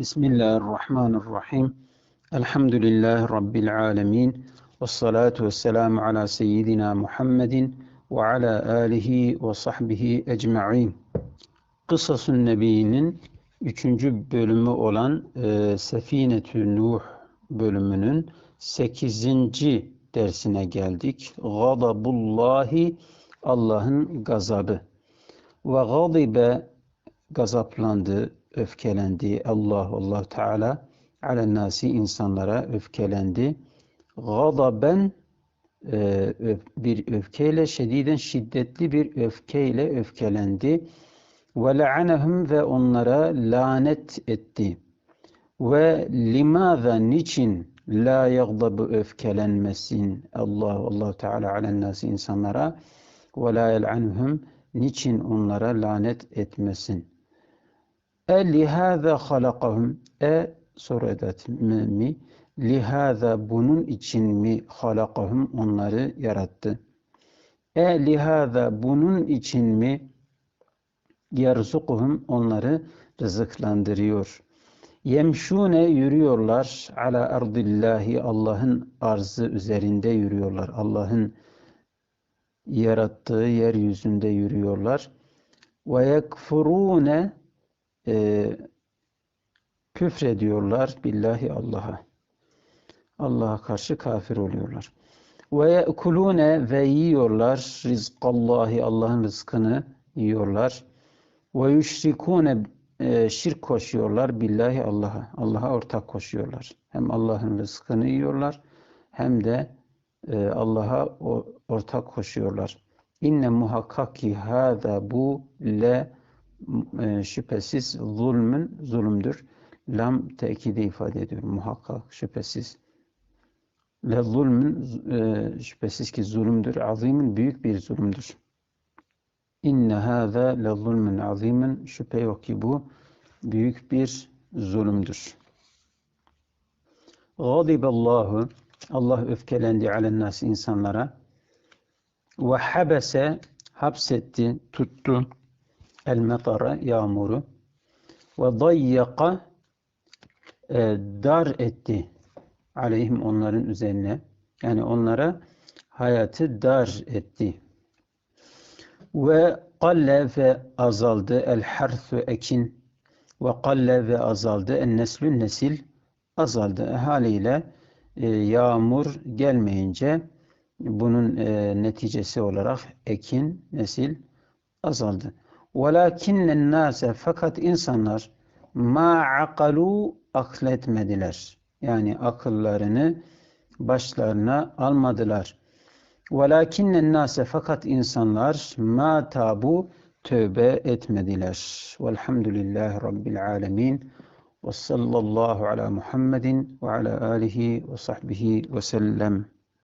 Bismillahirrahmanirrahim. Elhamdülillahi Rabbil alemin. Ve salatu ve selamu ala seyyidina Muhammedin ve ala alihi ve sahbihi ecma'in. Kısasun Nebi'nin üçüncü bölümü olan e, Sefinetü Nuh bölümünün sekizinci dersine geldik. Gadabullahi Allah'ın gazabı. Ve gadibe gazaplandı, öfkelendi. Allah Allah Teala alen nasi insanlara öfkelendi. Gadaben e, bir öfkeyle şediden şiddetli bir öfkeyle öfkelendi. Ve la'anehum ve onlara lanet etti. Ve limaza niçin la yagdabu öfkelenmesin Allah Allah Teala alen nasi insanlara ve la yel'anhum niçin onlara lanet etmesin. E lihâze halakahum e soru edat mi lihâze bunun için mi halakahum onları yarattı. E lihâze bunun için mi yerzukuhum onları rızıklandırıyor. Yemşune yürüyorlar ala ardillahi Allah'ın arzı üzerinde yürüyorlar. Allah'ın yarattığı yeryüzünde yürüyorlar. Ve yekfurune e, küfrediyorlar billahi Allah'a. Allah'a karşı kafir oluyorlar. Ve yekulune ve yiyorlar rizkallahi Allah'ın rızkını yiyorlar. Ve yüşrikune e, şirk koşuyorlar billahi Allah'a. Allah'a ortak koşuyorlar. Hem Allah'ın rızkını yiyorlar hem de e, Allah'a ortak koşuyorlar. İnne muhakkak ki hâzâ bu le e, şüphesiz zulmün zulümdür. Lam tekidi ifade ediyor. Muhakkak şüphesiz. Le zulmün e, şüphesiz ki zulümdür. Azimin büyük bir zulümdür. İnne hâzâ le zulmün azimin şüphe yok ki bu büyük bir zulümdür. Gadiballahu Allah öfkelendi alen nas insanlara ve habese hapsetti, tuttu el metara yağmuru. Ve dayyaka e, dar etti aleyhim onların üzerine. Yani onlara hayatı dar etti. Ve kalle ve azaldı. El harsu ekin. Ve kalle ve azaldı. En neslün nesil azaldı. Haliyle e, yağmur gelmeyince bunun e, neticesi olarak ekin nesil azaldı. وَلَكِنَّ nase Fakat insanlar ma akalu akletmediler. Yani akıllarını başlarına almadılar. وَلَكِنَّ nase Fakat insanlar ma tabu tövbe etmediler. Velhamdülillahi Rabbil alemin. Ve sallallahu ala Muhammedin ve ala alihi ve sahbihi ve sellem.